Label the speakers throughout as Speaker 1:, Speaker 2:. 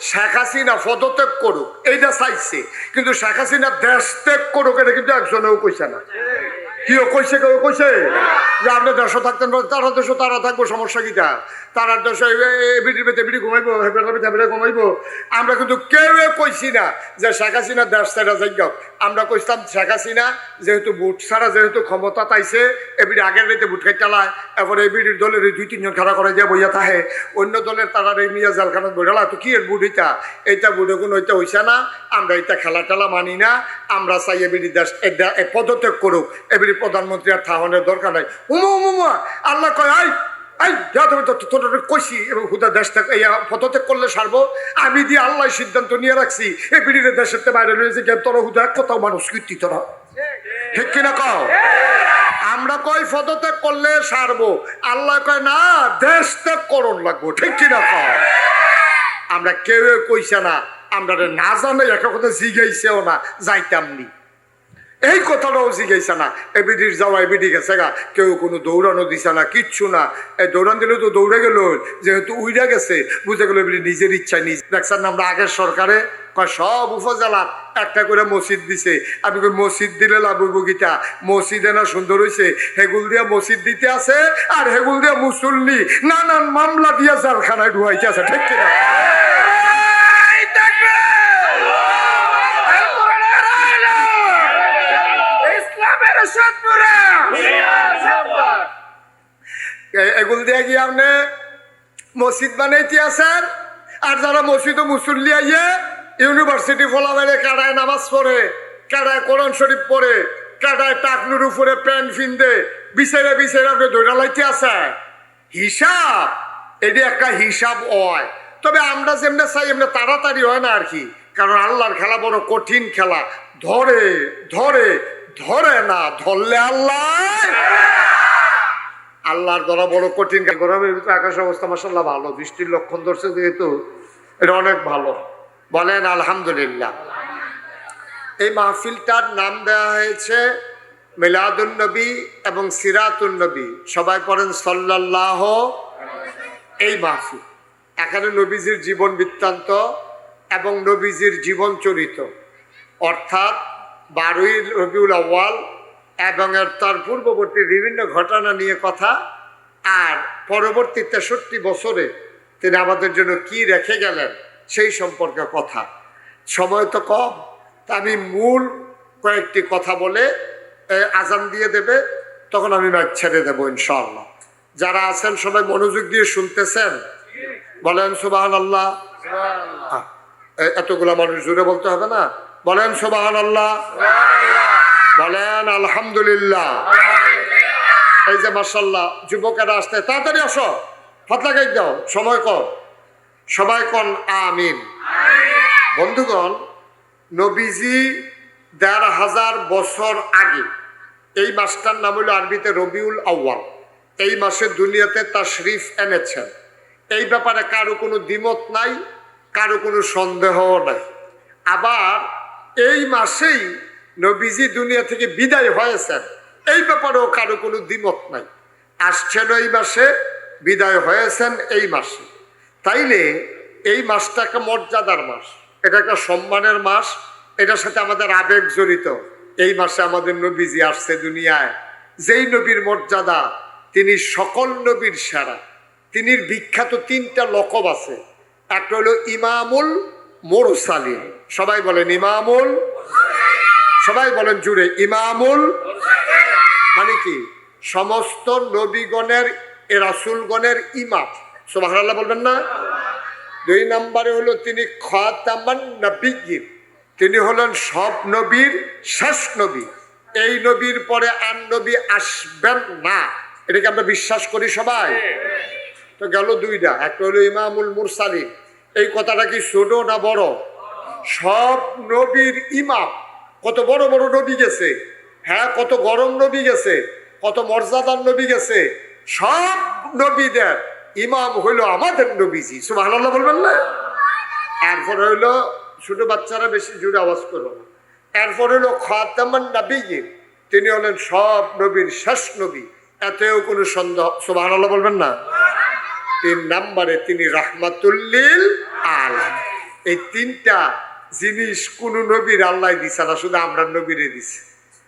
Speaker 1: শেখ হাসিনা পদত্যাগ করুক, এইটা চাইছে। কিন্তু শেখ হাসিনা দেশ ত্যাগ করুক, এটা কিন্তু একজনেও কইছে না। কিও কইছে কেউ, কইছে? যে দেশে থাকতেন তারা দেশে তারা থাকব, সমস্যা দেশে ঘুমাইবো ঘুমাইবো। আমরা কিন্তু কেউ কইছি না যে শেখ হাসিনা দেশ ছাড়া যাই আমরা কইতাম শেখ হাসিনা যেহেতু ভোট ছাড়া, যেহেতু ক্ষমতা পাইছে এবিডি আগের রেতে ভোট খাই চালায়, এরপরে এবিডির দলের দুই, তিনজন খাড়া করে দিয়ে বইয়া থাকে। অন্য দলের তারা এই নিয়ে জালখানাত বইলা তো কি এর বুট এটা? এইটা বুড়ে কোনো ওইটা হইছে না। আমরা এটা খেলা টেলা মানি না। আমরা চাই এবিডি দেশ পদত্যাগ করুক। এবিডি প্রধানমন্ত্রী আর থাহনের দরকার নাই। উমু উমু আল্লাহ কয় আই এই যা তুমি তো তোর কইছি এবং হুদা দেশ থেকে পদত্যাগ করলে সারবো। আমি দিয়ে আল্লাহ সিদ্ধান্ত নিয়ে রাখছি এই বিড়ির দেশের বাইরে রয়েছে কেন তোরা হুদা কোথাও মানুষ কীর্তি তোরা। ঠিক কিনা কও? আমরা কই পদত্যাগ করলে সারবো? আল্লাহ কয়, না, দেশ ত্যাগ করণ লাগবো। ঠিক কিনা কও? আমরা কেউ কইছে না, আমরা না জানে একটা কথা জিগাইছেও না, যাইতাম নি। এই কথাটাও জিগাইছে না। এবিডির যাওয়া এবিডি গেছে গা। কেউ কোনো দৌড়ানো দিছে না, কিচ্ছু না। এই দৌড়ান দিলে তো দৌড়ে গেল, যেহেতু উইরা গেছে। বুঝে গেল এবিডি নিজের ইচ্ছায় নিজ দেখছেন আমরা আগের সরকারে? সব উপজেলার একটা করে মসজিদ দিছে। আমি মসজিদ দিলে লাভ হইব গীতা মসজিদে না সুন্দর হয়েছে হেগুল দিয়া মসজিদ দিতে আছে আর হেগুল দিয়া মুসল্লি নানান মামলা দিয়া জালখানায় ঢুয়াইতে আছে, ঠিক কিনা
Speaker 2: ইসলামের সৎপুরা
Speaker 1: এ- এগুল দিয়ে গিয়ে আপনি মসজিদ বানাইতে আছেন? আর যারা মসজিদ মুসল্লি আইয়ে ইউনিভার্সিটি ফলাবারে কাটায় নামাজ পড়ে কাটায় কোরআন শরীফ পড়ে কাটায় টাকনুর উপরে প্যান্ট ফিনদে বিচারে বিচারে আপনি দৈরা লাইতে আছে হিসাব, এটি একটা হিসাব হয়। তবে আমরা যেমনি চাই, এমনি তাড়াতাড়ি হয় না আর কি। কারণ আল্লাহর খেলা বড় কঠিন খেলা। ধরে ধরে ধরে না, ধরলে আল্লাহ আল্লাহর দ্বারা বড় কঠিন গরমের ভিতরে আকাশ অবস্থা মাসাল্লাহ ভালো, বৃষ্টির লক্ষণ ধরছে যেহেতু এটা অনেক ভালো। বলেন আলহামদুলিল্লাহ। এই মাহফিলটার নাম দেওয়া হয়েছে মিলাদুন নবী এবং সিরাতুন নবী। সবাই পড়েন সাল্লাল্লাহ এই মাহফিল। এখানে নবীজির জীবন বৃত্তান্ত এবং নবীজির জীবন চরিত। অর্থাৎ বারোই রবিউল আউ্য়াল এবং এর তার পূর্ববর্তী বিভিন্ন ঘটনা নিয়ে কথা আর পরবর্তী তেষট্টি বছরে তিনি আমাদের জন্য কি রেখে গেলেন সেই সম্পর্কে কথা। সময় তো কম তা আমি মূল কয়েকটি কথা বলে আজান দিয়ে দেবে তখন আমি ম্যাচ ছেড়ে দেবো ইনশাআল্লাহ। যারা আছেন সবাই মনোযোগ দিয়ে শুনতেছেন? বলেন সুবাহান আল্লাহ এতগুলা মানুষ জুড়ে বলতে হবে না? বলেন সুবাহান আল্লাহ বলেন আলহামদুলিল্লাহ। এই যে মার্শাল্লাহ যুবকেরা আসতে তাড়াতাড়ি আসো। হাত লাগাই দাও সময় কম সবাই কন আমিন। বন্ধুগণ নবীজি দেড় হাজার বছর আগে এই মাসটার নাম হলো আরবিতে রবিউল আউ্য়াল। এই মাসে দুনিয়াতে তাশরিফ এনেছেন। এই ব্যাপারে কারও কোনো দ্বিমত নাই কারও কোনো সন্দেহও নাই। আবার এই মাসেই নবীজি দুনিয়া থেকে বিদায় হয়েছেন। এই ব্যাপারেও কারও কোনো দ্বিমত নাই। আসছেন এই মাসে, বিদায় হয়েছেন এই মাসে। তাইলে এই মাসটা একটা মর্যাদার মাস। এটা একটা সম্মানের মাস। এটার সাথে আমাদের আবেগ জড়িত। এই মাসে আমাদের নবীজি আসছে দুনিয়ায়। যেই নবীর মর্যাদা, তিনি সকল নবীর সেরা। তিনি বিখ্যাত তিনটা লকব আছে। একটা হলো ইমামুল মোরসালিন। সবাই বলেন ইমামুল সবাই বলেন জুড়ে, ইমামুল মানে কি? সমস্ত নবীগণের, এ রাসুলগণের ইমাম। সোবাহাল্লাহ বলবেন না? দুই নম্বরে হলো তিনি খাতামান তিনি হলেন সব নবীর শেষ নবী। এই নবীর পরে আর নবী আসবেন না। এটাকে আমরা বিশ্বাস করি সবাই। তো গেল দুইটা। একটা হলো ইমামুল মুরসালিন। এই কথাটা কি ছোট না বড়? সব নবীর ইমাম। কত বড় বড় নবী গেছে। হ্যাঁ কত গরম নবী গেছে, কত মর্যাদার নবী গেছে। সব নবীদের ইমাম হইল আমাদের নবীজি সুবাহ বলবেন না? এরপর হইল ছোট বাচ্চারা বেশি জোরে আওয়াজ করো না। এরপর হইল খাতামান নবীজি তিনি হলেন সব নবীর শেষ নবী। এতেও কোনো সন্দেহ সুবাহ বলবেন না? তিন নাম্বারে তিনি রাহমাতুল্লিল আলম এই তিনটা জিনিস কোন নবীর আল্লাহ দিছে না, শুধু আমরা নবীরে দিছে।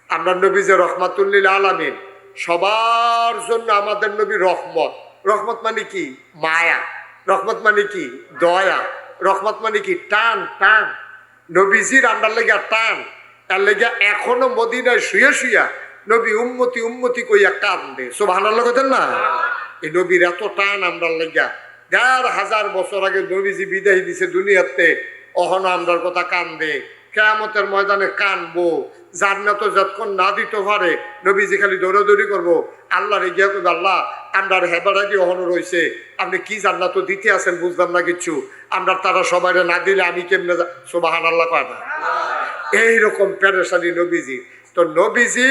Speaker 1: আমরা নবী যে রহমাতুল্লিল আলামিন, সবার জন্য আমাদের নবী রহমত। রহমত মানে কি? মায়া। রহমত মানে কি? দয়া। রহমত মানে কি? টান টান। নবীজির আমরা লেগা টান। তার লেগা এখনও মদিনায় শুয়ে শুয়া নবী উম্মতি উম্মতি কইয়া কান্দে। সব হানার লগতেন না? এই নবীর এত টান আমরা লেগা। দেড় হাজার বছর আগে নবীজি বিদায় দিছে দুনিয়াতে। অহন আমরার কথা কান্দে। কেয়ামতের ময়দানে কানবো। জান্নাত যতক্ষণ না দিতে পারে, নবীজি খালি দৌড়াদৌড়ি করব। আল্লাহ রে গিয়া করবে আল্লাহ আমরার হেবারাজি অহন রয়েছে। আপনি কি জান্নাত দিতে আছেন বুঝলাম না কিছু। আমরা তারা সবাই না দিলে আমি কেমনে সোবাহান আল্লাহ কয় না? এইরকম প্যারেশানি নবীজি। তো নবীজি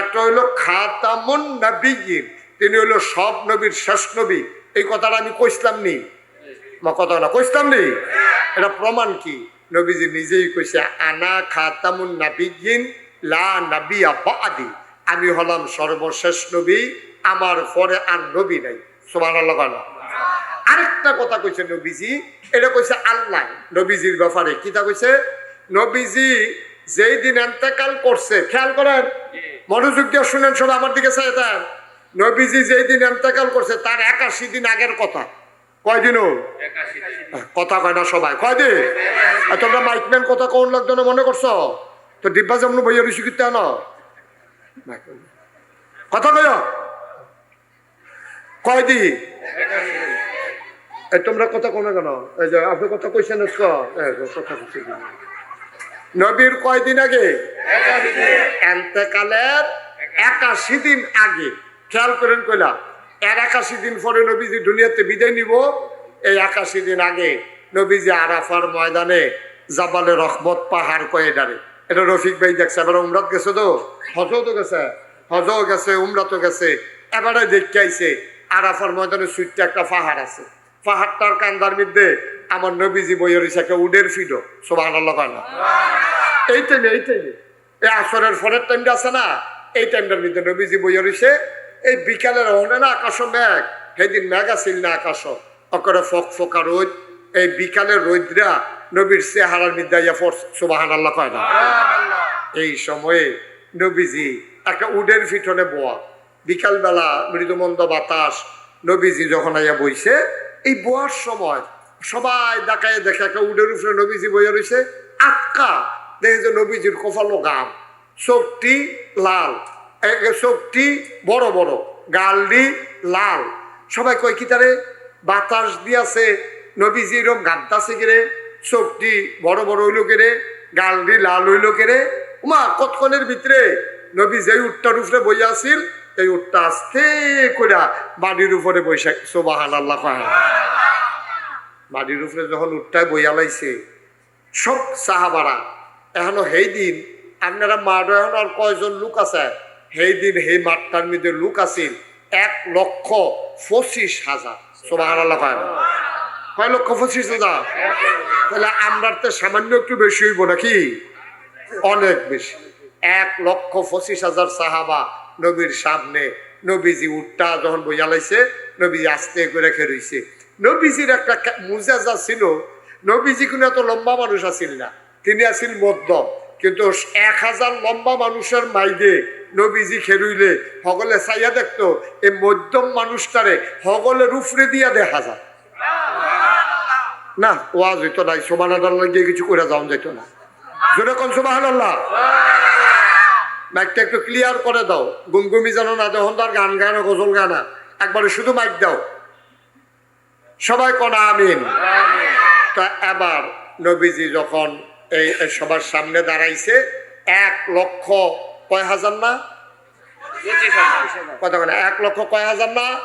Speaker 1: একটা হইল খাতামুন নবীজির তিনি হইল সব নবীর শেষ নবী। এই কথাটা আমি কইসলাম নি? কথা না, কইসলাম নি? এটা প্রমাণ কি? নবীজি নিজেই কইছে আনা খাতামুন নাবিগিন লা নাবিয়া বাদি। আমি হলাম সর্বশেষ নবী, আমার পরে আর নবী নাই। বলো। আরেকটা কথা কইছে নবীজি, এটা কইছে আল্লাহ। নবীজির ব্যাপারে কিতা কইছে? নবীজি যেই দিন এন্তেকাল করছে, খেয়াল করেন? মনোযোগ দিয়ে শুনেন সব আমার দিকে চাইতেন নবীজি যেই দিন এন্তেকাল করছে, তার একাশি দিন আগের কথা। কয়দিন? কথা কয় না সবাই। কয়দিন? আর তোমরা মাইকম্যান কথা কোন লাগতো না মনে করছ? তো ডিব্বা যেমন বইয়া রুচি করতে আনো? কথা কয়? কয়দিন? এই তোমরা কথা কোনো কেন? এই যে আপনি কথা কইছেন? কথা নবীর কয়দিন আগে? এন্তেকালের একাশি দিন আগে। খেয়াল করেন কইলা। এর একাশি দিন পরে নবীজি দুনিয়াতে বিদায় নিব। এই একাশি দিন আগে নবীজি আরাফার ময়দানে জাবালে রহমত পাহাড় কয়ে ডারে এটা রফিক ভাই দেখছে এবার উমরাত গেছে তো? হজও তো গেছে হজও গেছে উমরাতও গেছে। এবারে দেখতে আইছে আরাফার ময়দানে সুইটটা একটা পাহাড় আছে। পাহাড়টার কান্দার মধ্যে আমার নবীজি বইয়ের একটা উডের ফিডো। আল্লাহ কয় না? এই টাইমে এই টাইমে এই আসরের ফরের টাইমটা আছে না? এই টাইমটার মধ্যে নবীজি বইয়া রয়েছে এই বিকালের হনে না আকাশ মেঘ সেদিন মেঘ আছিল না আকাশ অকরে ফক ফকা রোদ এই বিকালের রোদরা নবীর চেহারার ইয়া ফোর্স সুবাহান আল্লাহ কয় না? এই সময়ে নবীজি একটা উডের ফিটনে বোয়া। বিকালবেলা মৃদুমন্দ বাতাস নবীজি যখন আইয়া বইছে এই বোয়ার সময় সবাই দেখায় দেখে একটা উডের উপরে নবীজি বইয়া রয়েছে আটকা দেখে যে নবীজির কপালো গাম চোখটি লাল। চোখটি বড় বড়। গালটি লাল। সবাই কয়, কি তারে? বাতাস দিয়াছে নবীজি এরকম গামতাছে গেরে চোখটি বড় বড় হইল কেরে গালটি লাল হইল কেরে উমা, কতক্ষণের ভিতরে নবী যেই উঠটার উপরে বইয়া আছিল এই উঠটা আস্তে কইরা বাড়ির উপরে বৈশাখ সোবাহান আল্লাহ বাড়ির উপরে যখন উঠটায় বইয়া লাইছে, সব সাহাবারা, এখনও সেই দিন আপনারা মাঠ এখন আর কয়জন লোক আছে? সেই দিন সেই মাঠটার মধ্যে লোক আছিল, এক লক্ষ পঁচিশ হাজার। আল্লাহ কয়? লক্ষ পঁচিশ হাজার? তাহলে আমরার তো সামান্য একটু বেশি হইব নাকি? অনেক বেশি। এক লক্ষ পঁচিশ হাজার সাহাবা নবীর সামনে নবীজি উঠটা যখন বইয়া লাইছে, নবীজি আস্তে করে খেরইছে নবীজির একটা মুজাজা ছিল, নবীজি কোনো এত লম্বা মানুষ আছিল না। তিনি আছিল মধ্যম। কিন্তু এক হাজার লম্বা মানুষের মাইদে নবীজি খেরুইলে হগলে চাইয়া দেখতো, এই মধ্যম মানুষটারে হগলের উফরে দিয়া দেখা যায় না, ওয়াজ হইতো নাই সোমান গিয়ে কিছু করে যাওয়া যেত না। জোরে কোন সোবাহান আল্লাহ মাইকটা একটু ক্লিয়ার করে দাও। গুমগুমি জানো না যখন তার গান গানা গজল গানা একবারে শুধু মাইক দাও। সবাই কনা আমিন। তা এবার নবীজি যখন এই সবার সামনে দাঁড়াইছে এক লক্ষ কয় হাজার না? বলে এক লক্ষ কয় হাজার না?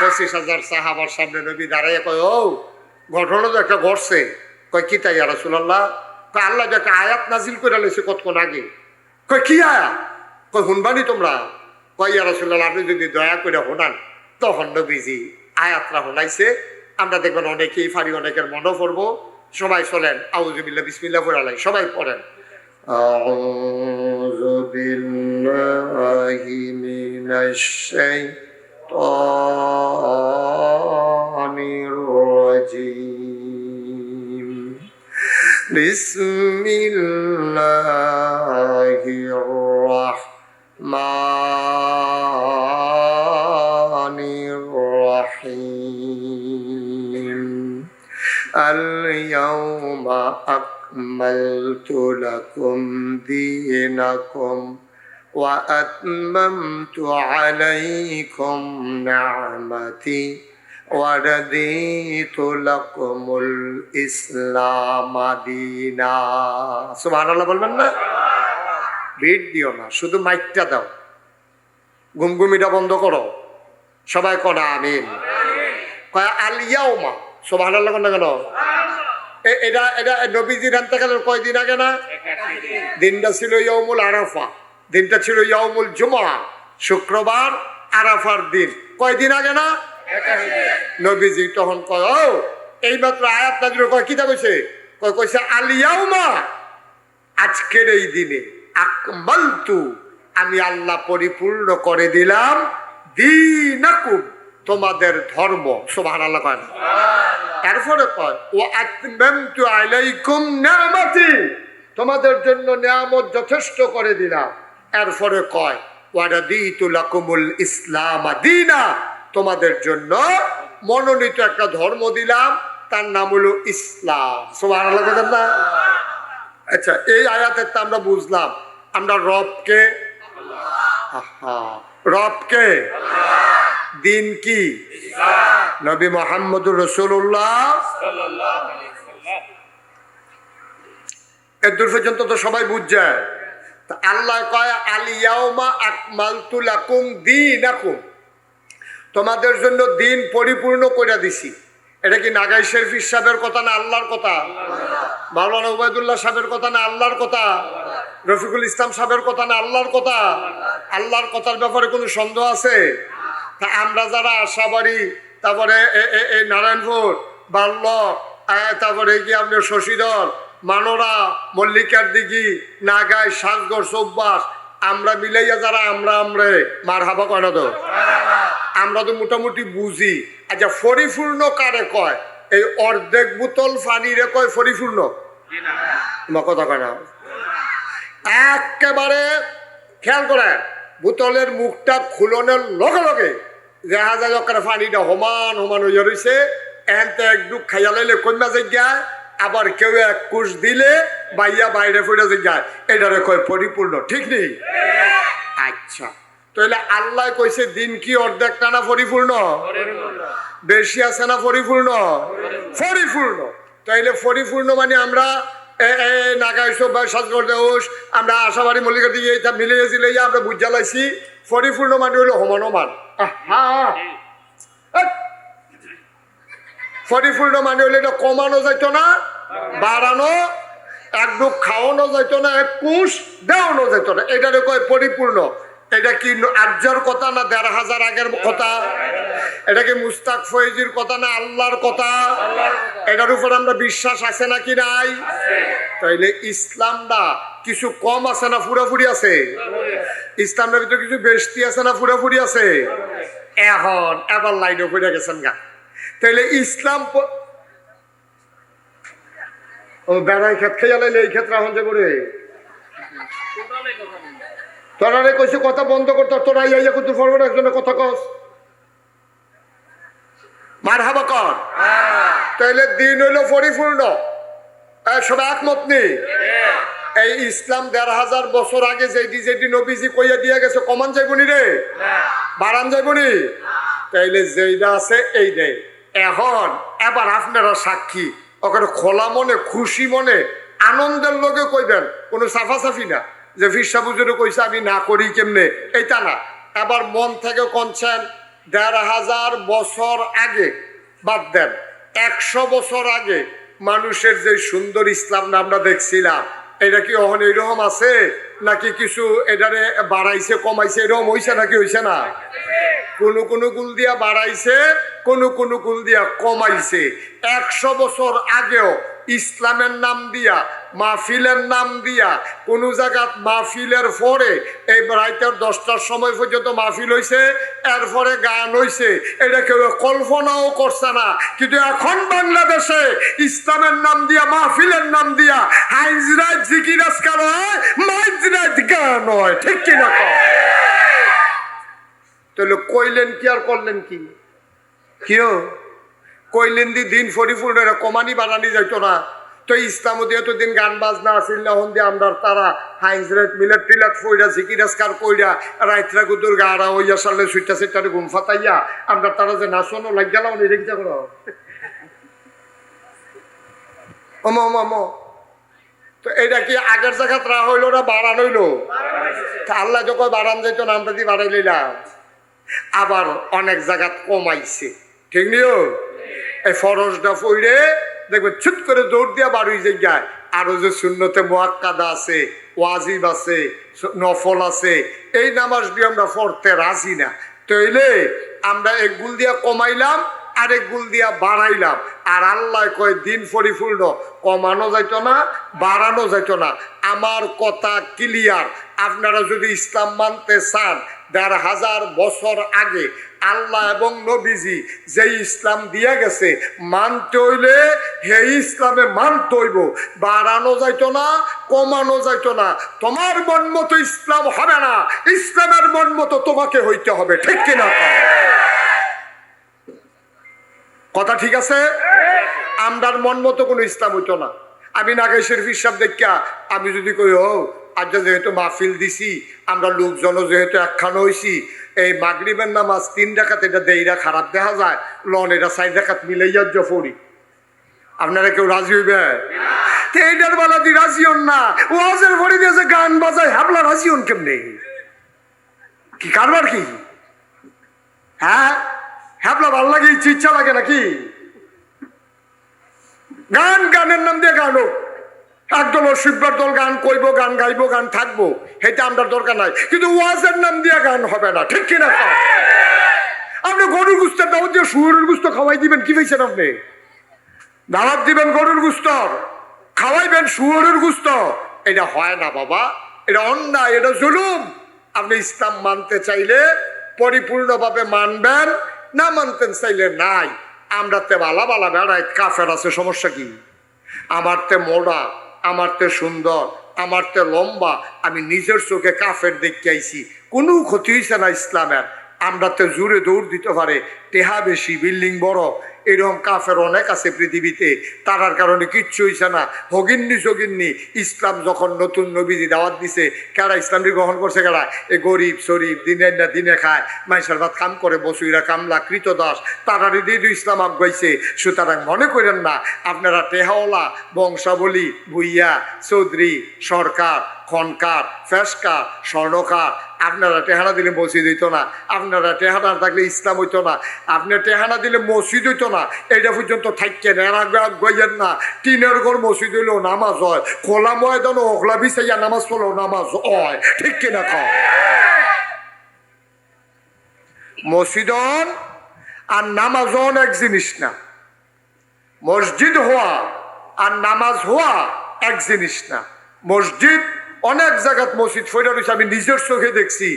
Speaker 1: পঁচিশ হাজার সাহাবার সামনে নবী দাঁড়াইয়া কয় ও ঘটনা তো একটা ঘটছে। কয় কি তাই রাসুল্লাহ কয় আল্লাহ যে একটা আয়াত নাজিল করে লেছে কতক্ষণ আগে। কয় কি আয়াত? কয় শুনবানি তোমরা? কয় ইয়া রাসুল্লাহ আপনি যদি দয়া করে শোনান তখন নবীজি আয়াতরা শোনাইছে। আমরা দেখবেন অনেকেই ফারি অনেকের মনে পড়ব। সবাই চলেন আউজুবিল্লা বিসমিল্লা পড়ালাই সবাই পড়েন أعوذ بالله من الشيطان الرجيم بسم الله الرحمن الرحيم اليوم أكملت لكم دينكم وأتممت عليكم نعمتي ورضيت لكم الإسلام دينا سبحان الله বলবেন না ভিড় দিও না শুধু মাইকটা দাও ঘুমঘুমিটা বন্ধ করো সবাই করা আমিন কয় আলিয়াউমা সোভান আল্লাহ না কেন এ- এটা এটা নবীজির থেকে কয়দিন আগে না? দিনটা ছিল ইয়মুল আরাফা। দিনটা ছিল ইয়মুল জুমা শুক্রবার আরাফার দিন। কয়দিন আগে না? নবীজি তখন কয়, ও, এইমাত্র আয়াত নাজির কয় কিতা কইছে কয়, কইছে আলিয়াউমা আজকের এই দিনে আকমালতু, আমি আল্লাহ পরিপূর্ণ করে দিলাম দিনাকুম। তোমাদের ধর্ম সুবহান আল্লাহ কয় না। এরপরে কয় ও আতমামতু আলাইকুম নিয়ামতি। তোমাদের জন্য নিয়ামত যথেষ্ট করে দিলাম। এরপরে কয় ওয়ারাদিতু লাকুমুল ইসলাম দিনা। তোমাদের জন্য মনোনীত একটা ধর্ম দিলাম তার নাম হলো ইসলাম। সুবহানাল্লাহ কথা না? আচ্ছা এই আয়াতের তো আমরা বুঝলাম আমরা রবকে আহা, রবকে দিন কি? নবী মোহাম্মদুর রসুল্লাহ পর্যন্ত তো সবাই বুঝছে। তা আল্লাহ কয় আলিয়াউমা আকমালতু লাকুম দীনাকুম। তোমাদের জন্য দিন পরিপূর্ণ করে দিছি। এটা কি নাগাই শরীফ সাহেবের কথা না আল্লাহর কথা? মাওলানা উবায়দুল্লাহ সাহেবের কথা না আল্লাহর কথা? রফিকুল ইসলাম সাহেবের কথা না আল্লাহর কথা? আল্লাহর কথার ব্যাপারে কোনো সন্দেহ আছে? তা আমরা যারা আশাবাড়ি তারপরে এই নারায়ণপুর, বাল্য তারপরে কি আপনি শশীদল, মানোরা, মল্লিকার দিঘি, নাগাই সাজগড় চৌবাস আমরা মিলাইয়া যারা, আমরা আমরা মার হাবা কয় না তো? আমরা তো মোটামুটি বুঝি। আচ্ছা পরিপূর্ণ কারে কয়? এই অর্ধেক বোতল পানিরে কয় পরিপূর্ণ? কথা কয় না? একেবারে খেয়াল করে বোতলের মুখটা খুলনের লগে লগে দেখা যায় ওখানে পানিটা সমান সমান হয়ে রয়েছে এনতে এক ডুব খাইয়া লাইলে কন্যা জায়গায় আবার কেউ এক কুশ দিলে বাইয়া বাইরে ফুটে জায়গায় এটারে কয় পরিপূর্ণ, ঠিক নেই? আচ্ছা তাহলে আল্লাহ কইছে দিন কি অর্ধেক টানা পরিপূর্ণ? বেশি আছে না পরিপূর্ণ? পরিপূর্ণ। তাইলে পরিপূর্ণ মানে আমরা এ এ নাগাই সব সাজ আমরা আশাবাড়ি মল্লিকা দিয়ে এটা মিলে গেছিল আমরা বুঝা লাইছি। পরিপূর্ণ মানে হলো সমান সমান আহা! এই! পরিপূর্ণ মানে হলে এটা কমানো যাইতো না বাড়ানো এক ডুব খাওয়ানো যাইতো না এক কুশ দেওয়ানো যাইতো না। এটারে কয় পরিপূর্ণ। এটা কি আর্যর কথা না দেড় হাজার আগের কথা? এটা কি মুস্তাক ফয়েজির কথা না আল্লাহর কথা? এটার উপর আমরা বিশ্বাস আছে নাকি নাই? তাইলে ইসলামটা কিছু কম আছে না পুরাপুরি আছে? ইসলামের ভিতরে কিছু বেশতি আছে না পুরাপুরি আছে? এখন এবার লাইনে পড়ে গেছেন গা। তাইলে ইসলাম ও বেড়াই ক্ষেত খেয়ে লাইলে এই ক্ষেত্রে এখন যে করে তোরা রে কইছে কথা বন্ধ করতে তোরা ইয়া কুতুর ফরওয়ার্ড একজনের কথা কস। মার হাবা কর তাইলে দিন হইল পরিপূর্ণ। সবাই একমত নেই এই ইসলাম দেড় হাজার বছর আগে যেটি যেটি নবীজি কইয়া দিয়া গেছে, কমান যাইবনি রে? বাড়ান যাইবনি? তাইলে যেইটা আছে এই দেয় এখন এবার আপনারা সাক্ষী। ওখানে খোলা মনে, খুশি মনে, আনন্দের লোকে কইবেন, কোনো সাফাসাফি না। যে ফিরসা বুজুরে কইছে, আমি না করি কেমনে? এইটা না। এবার মন থেকে কনছেন, দেড় হাজার বছর আগে, বাদ দেন, একশো বছর আগে মানুষের যে সুন্দর ইসলাম আমরা দেখছিলাম এটা কি অহন এরকম আছে? নাকি কিছু এটারে বাড়াইছে, কমাইছে এরকম হইছে নাকি হইছে না? কোনো কোনো গুল দিয়া বাড়াইছে, কোনো কোনো গুল দিয়া কমাইছে। একশো বছর আগেও ইসলামের নাম দিয়া মাহফিলের নাম দিয়া কোনো জায়গাত মাহফিলের পরে এই রাইতের দশটার সময় পর্যন্ত মাহফিল হয়েছে এরপরে গান হয়েছে এটা কেউ কল্পনাও করছে না। কিন্তু এখন বাংলাদেশে ইসলামের নাম দিয়া, মাহফিলের নাম দিয়া হাইজরাত জিকির আজকার হয়, মাইজরাত গান হয়। ঠিক কিনা? তাহলে কইলেন কি আর করলেন কি? কিও কইলেন দি দিন ফরিফুল কমানি বানানি যাইতো না। তো ইসলাম দিয়ে তো দিন গান বাজনা আসিল না হন দিয়ে আমরা তারা হাইন্স রাত মিলাত টিলাত ফইরা, জিকিরাজকার কইরা, রাইতরা গুদুর গাড়া হইয়া, সালে সুইটা সেটারে ঘুম ফাতাইয়া আমরা তারা যে নাচনও লাগ গেলাম নি দেখতে করো? অম অম অম। তো এটা কি আগের জায়গাত রা হইল না বাড়ান হইল? আল্লাহ যখন বাড়ান যাইতো না, আমরা দিয়ে বাড়াই লইলাম। আবার অনেক জায়গাত কমাইছে। ঠিক নিও? এই ফরজটা ফইরে দেখবে ছুট করে দৌড় দিয়া বাড়ি যে যায় আরও যে শূন্যতে মোয়াক্কাদা আছে, ওয়াজিব আছে, নফল আছে, এই নামাজ দিয়ে আমরা পড়তে রাজি না। তৈলে আমরা এক গুল দিয়া কমাইলাম, আরেক গুল দিয়া বাড়াইলাম। আর আল্লাহ কয়, দিন পরিপূর্ণ, কমানো যাইতো না, বাড়ানো যাইতো না। আমার কথা ক্লিয়ার আপনারা যদি ইসলাম মানতে চান দেড় হাজার বছর আগে আল্লাহ এবং নবীজি যে ইসলাম দিয়ে গেছে, মানতে হইলে হে ইসলামে মানতে হইব। বাড়ানো যাইতো না, কমানো যাইতো না। তোমার মন মতো ইসলাম হবে না। ইসলামের মন মতো তোমাকে হইতে হবে, ঠিক কিনা? কথা ঠিক আছে? আমরার মন মতো কোনো ইসলাম হইতো না। আমি নাগাই শরীফ সাহেব দেখা আমি যদি কই, ও আজ যেহেতু মাহফিল দিছি আমরা লোকজনও যেহেতু একখান হইছি এই মাগরিবের নামাজ তিন ডাকাত এটা দেইরা খারাপ দেখা যায় লন এটা সাইড ডাকাত মিলাইয়া জফরি আপনারা কেউ রাজি হইবে? এইটার বেলা দি রাজি হন না ওয়াজের ভরে দিয়েছে গান বাজায় হাবলা রাজি হন কেমনে? কি কারবার কি? হ্যাঁ? হ্যাবলা ভালো লাগে ইচ্ছা লাগে নাকি? গান গানের নাম দিয়ে গান হোক। একদল শিববার দল গান কইব, গান গাইবো, গান থাকব সেটা আমরা দরকার নাই। কিন্তু ওয়াজের নাম দিয়ে গান হবে না, ঠিক কিনা? আপনি গরুর গুস্তের দাওয়াত দিয়ে শুয়োরের গুস্ত খাওয়াই দিবেন, কি পেয়েছেন আপনি? দাওয়াত দিবেন গরুর গুস্তর খাওয়াইবেন শুয়োরের গুস্ত। এটা হয় না বাবা, এটা অন্যায়, এটা জুলুম। আপনি ইসলাম মানতে চাইলে পরিপূর্ণভাবে মানবেন, না মানতে চাইলে নাই। আমরা তে বালা বালা বেড়াই কাফের আছে, সমস্যা কি? আমার তে মোড়া আমার তো সুন্দর আমার তো লম্বা, আমি নিজের চোখে কাফের দেখতে আইছি। কোনো ক্ষতি হয়েছে না ইসলামের। আমরা তো জুড়ে দৌড় দিতে পারে, টেহা বেশি, বিল্ডিং বড়। এরকম কাফের অনেক আছে পৃথিবীতে, তারার কারণে কিচ্ছু হইছে না। হগিন্নি সগিন্নি, ইসলাম যখন নতুন নবীজি দাওয়াত দিছে কারা ইসলামটি গ্রহণ করছে কারা এ গরিব, শরীফ দিনের না দিনে খায় মাইসার ভাত কাম করে, বসুইরা কামলা, কৃতদাস তারারই দিয়ে ইসলাম আগাইছে সুতরাং মনে করেন না, আপনারা টেহাওলা, বংশাবলী, ভুইয়া, চৌধুরী, সরকার খনকার ফেসকার স্বর্ণকার আপনারা টেহানা দিলে মসজিদ হইতো না। আপনারা টেহানা থাকলে ইসলাম হইতো না। আপনি টেহানা দিলে মসজিদ হইতো না। এটা পর্যন্ত থাকেন এরা গইয়েন না। টিনের ঘর মসজিদ হইলেও নামাজ হয়। খোলা ময়দান ওখলা বিছাইয়া নামাজ পড়লেও নামাজ হয়। ঠিক কিনা খাও মসজিদন আর নামাজন এক জিনিস না। মসজিদ হওয়া আর নামাজ হওয়া এক জিনিস না। মসজিদ অনেক জায়গাত মসজিদ ফইরা রয়েছে আমি নিজের চোখে দেখছি।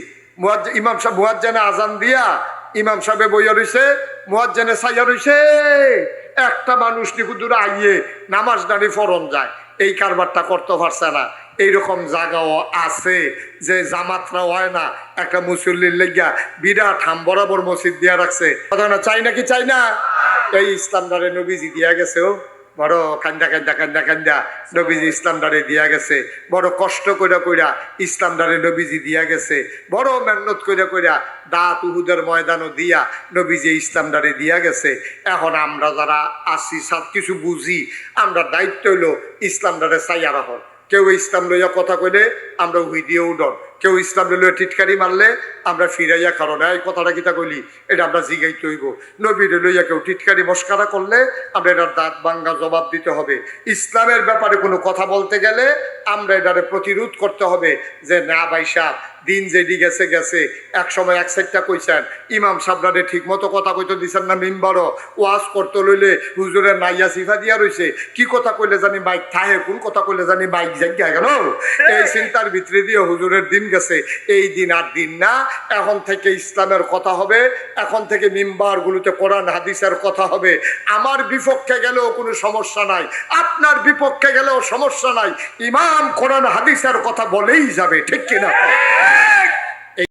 Speaker 1: ইমাম সাহেব, মুয়াজ্জানে আজান দিয়া ইমাম সাহেবে বইয়া রয়েছে মুয়াজ্জানে সাইয়া রয়েছে একটা মানুষ নিকুদুরে আইয়ে নামাজ দাঁড়ি ফরন যায়। এই কারবারটা করতে পারছে না। এইরকম জায়গাও আছে যে জামাতরা হয় না, একটা মুসল্লির লেগিয়া বিরাট হাম বরাবর মসজিদ দিয়া রাখছে। কথা না, চাই নাকি চাই না? এই ইসলাম দারে নবীজি দিয়া গেছে ও। বড় কান্দা কান্দা কান্দা কান্দা নবীজি ইসলাম দারে দিয়া গেছে। বড় কষ্ট কইরা কইরা ইসলাম দারে নবীজি দিয়া গেছে। বড় মেহনত কইরা কইরা দাঁত উহুদের ময়দানও দিয়া নবীজি ইসলাম দারে দিয়া গেছে। এখন আমরা যারা আসি সব কিছু বুঝি, আমরা দায়িত্ব হইল ইসলাম দারে চাইয়া রাখল কেউ ইসলাম লইয়া কথা কইলে আমরা হুই দিয়ে উডন। কেউ ইসলাম লইয়া টিটকারি মারলে আমরা ফিরাইয়া কারণ এই কথাটা কিতা কইলি? এটা আমরা জিগাই তৈব নবীরে লইয়া কেউ টিটকারি মস্কারা করলে আমরা এটার দাঁত ভাঙ্গা জবাব দিতে হবে। ইসলামের ব্যাপারে কোনো কথা বলতে গেলে আমরা এটারে প্রতিরোধ করতে হবে যে, না ভাই সাহেব দিন যেদি গেছে গেছে। এক সময় এক সাইডটা কইছেন ইমাম সাবরারে ঠিক মতো কথা কইতে দিছেন না মিম্বারও। ওয়াজ করতে লইলে হুজুরের নাইয়া সিফা দিয়া রইছে। কি কথা কইলে জানি বাইক থাহে কোন কথা কইলে জানি বাইক জায়গা কেন এই চিন্তার ভিতরে দিয়ে হুজুরের দিন গেছে। এই দিন আর দিন না এখন থেকে ইসলামের কথা হবে। এখন থেকে মিম্বার গুলোতে কোরআন হাদিসের কথা হবে। আমার বিপক্ষে গেলেও কোনো সমস্যা নাই। আপনার বিপক্ষে গেলেও সমস্যা নাই। ইমাম কোরআন হাদিসের কথা বলেই যাবে ঠিক কিনা? এক